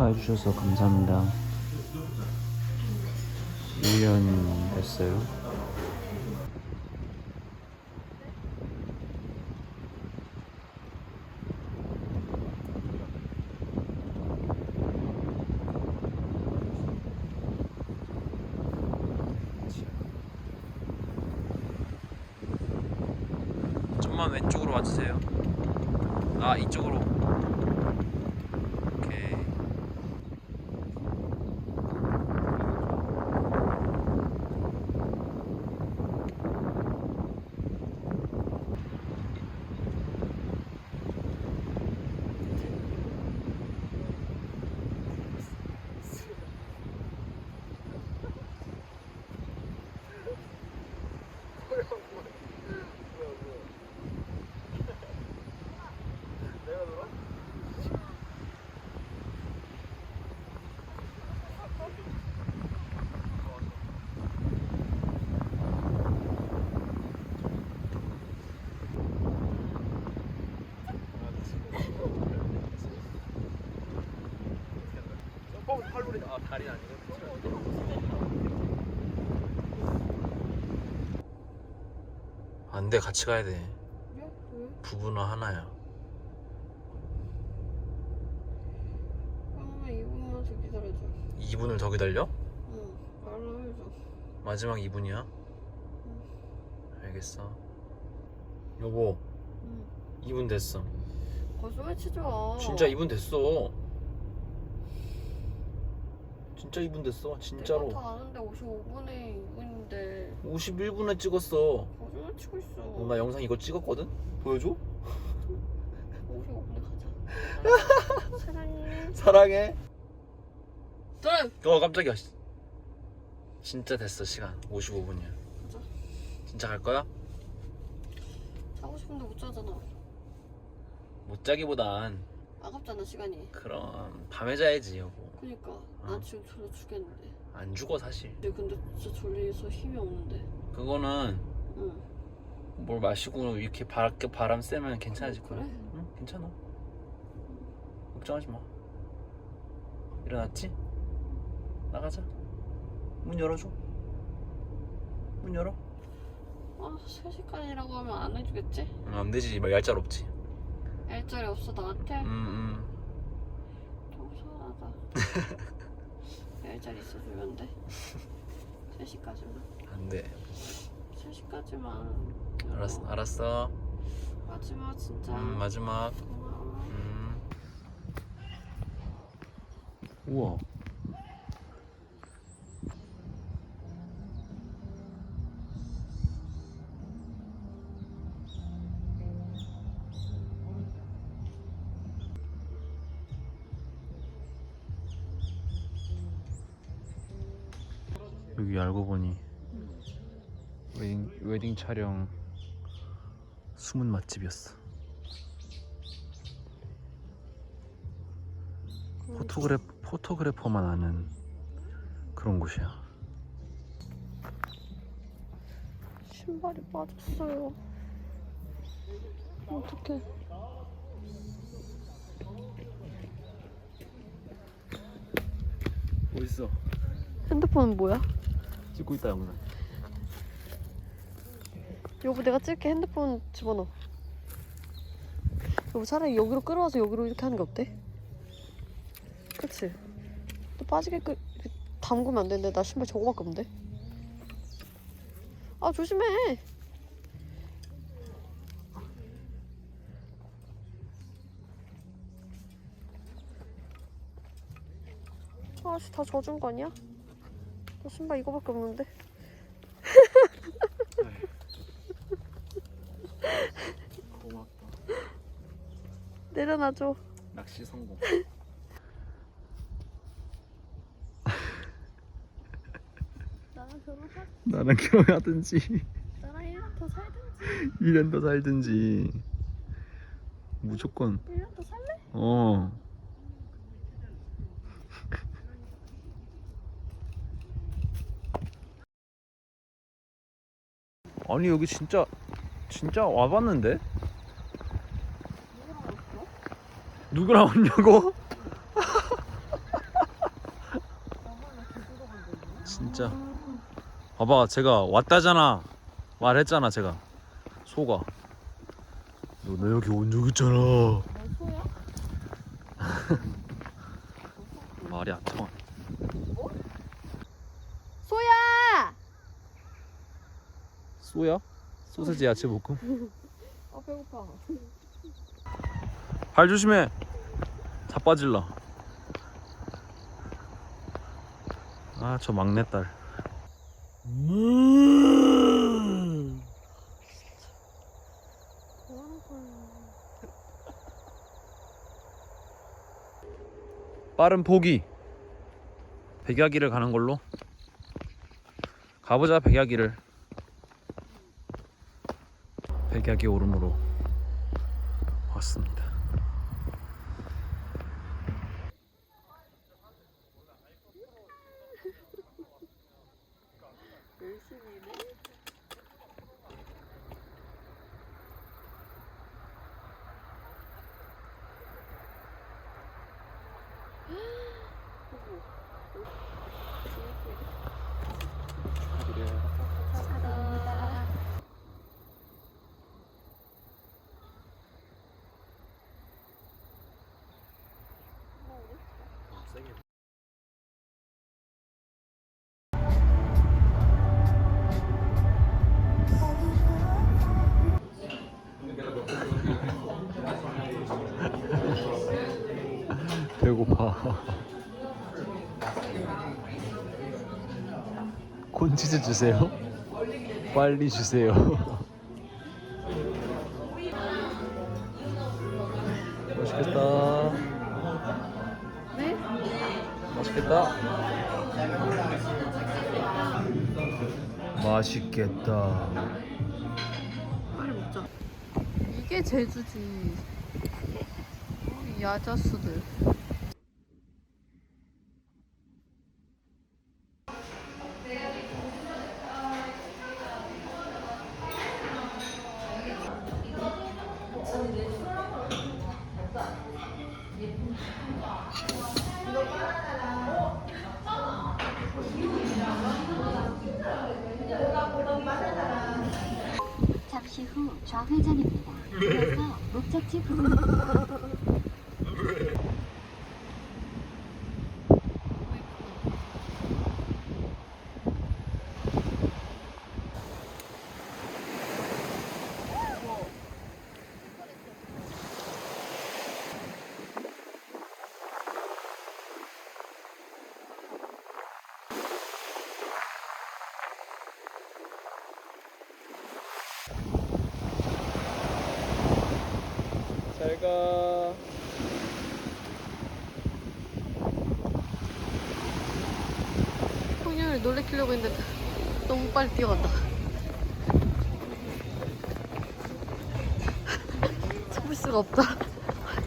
축하해 주셔서 감사합니다. 1년 됐어요. 왼쪽으로 와주세요. 아 이쪽으로. 오케이. 아 다리 아니고. 안돼 같이 가야 돼. 왜? 왜? 부부는 하나야. 그러면 2분만 더 기다려줘 2분을 더 기다려? 응 말로 해줘 마지막 2분이야? 알겠어. 여보, 응 2분 됐어. 거짓말 치지 마 진짜 2분 됐어. 진짜 2분 됐어. 진짜로. 내가 다 아는데 55분에 2분인데 51분에 찍었어. 거짓말 치고 있어 어, 나 영상 이거 찍었거든? 보여줘? 55분에 가자 사랑해 사랑해. 짠! 어, 깜짝이야. 진짜 됐어, 시간. 55분이야. 가자 진짜 갈 거야? 자고 싶은데 못 자잖아 못 자기보단 아깝잖아 시간이 그럼 밤에 자야지, 여보. 그니까 어. 난 지금 졸려 죽겠는데 안 죽어, 사실. 근데 근데 진짜 졸려서 힘이 없는데 그거는 응 뭘 마시고 이렇게 바람, 바람 쐬면 괜찮아질 거야. 그래? 응, 괜찮아. 걱정하지 마. 일어났지? 나가자. 문 열어줘. 문 열어. 아 3시간이라고 하면 안 해주겠지? 응, 안 되지. 말 얄짤 없지. 일자리 없어 나한테? 음, 음. 좀 서운하다 일자리 있어주면 돼 3시까지만 안 돼. 3시까지만 알았어, 알았어. 마지막 진짜 음, 마지막. 고마워 음. 우와. 여기 알고 보니 웨딩, 웨딩 촬영 숨은 맛집이었어. 포토그래 포토그래퍼만 아는 그런 곳이야. 신발이 빠졌어요 어떡해 어딨어? 핸드폰은 뭐야? 찍고 있다 영상. 여보 내가 찍게 핸드폰 집어넣어 여보 차라리 여기로 끌어와서 여기로 이렇게 하는 게 어때? 그치? 또 빠지게 끌 담그면 안 되는데 나 신발 저거밖에 없는데 아 조심해 아씨 다 젖은 거 아니야? 나 신발 이거밖에 없는데 고맙다. 내려놔줘 낚시 성공. 나랑 결혼하 나랑 결혼하든지 나랑 1년 더 살든지 1년 더 살든지 무조건 1년 더 살래? 어. 아니 여기 진짜 진짜 와봤는데? 누구랑 왔냐고? 진짜. 봐봐 제가 왔다잖아. 말했잖아 제가. 소가. 너 나 여기 온 적 있잖아. 말이 안 통하 소야? 쏘야? 소세지 야채 볶음 아 배고파. 발 조심해 자빠질라 아 저 막내딸? 빠른 포기 백야기를 가는 걸로 가보자 백야기를 백야기 오름으로 왔습니다 열심히네. 배고파. 콘치즈 주세요. 빨리 주세요 맛있겠다 빨리 먹자. 이게 제주지. 이 야자수들. 좌회전입니다. 이어서 목적지 부근 잘가 형님을 놀래키려고 했는데 너무 빨리 뛰어간다. 참을 수가 없다.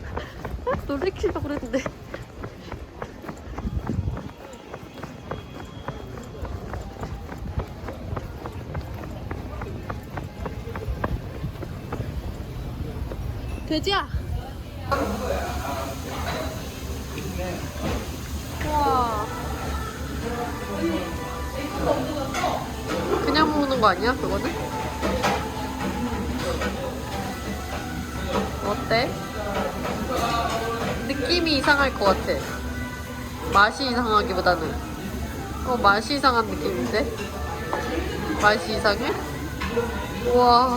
놀래키려고 그랬는데. 돼지야! 우와. 그냥 먹는 거 아니야 그거는? 어때? 느낌이 이상할 것 같아 맛이 이상하기보다는 어 맛이 이상한 느낌인데? 맛이 이상해? 우와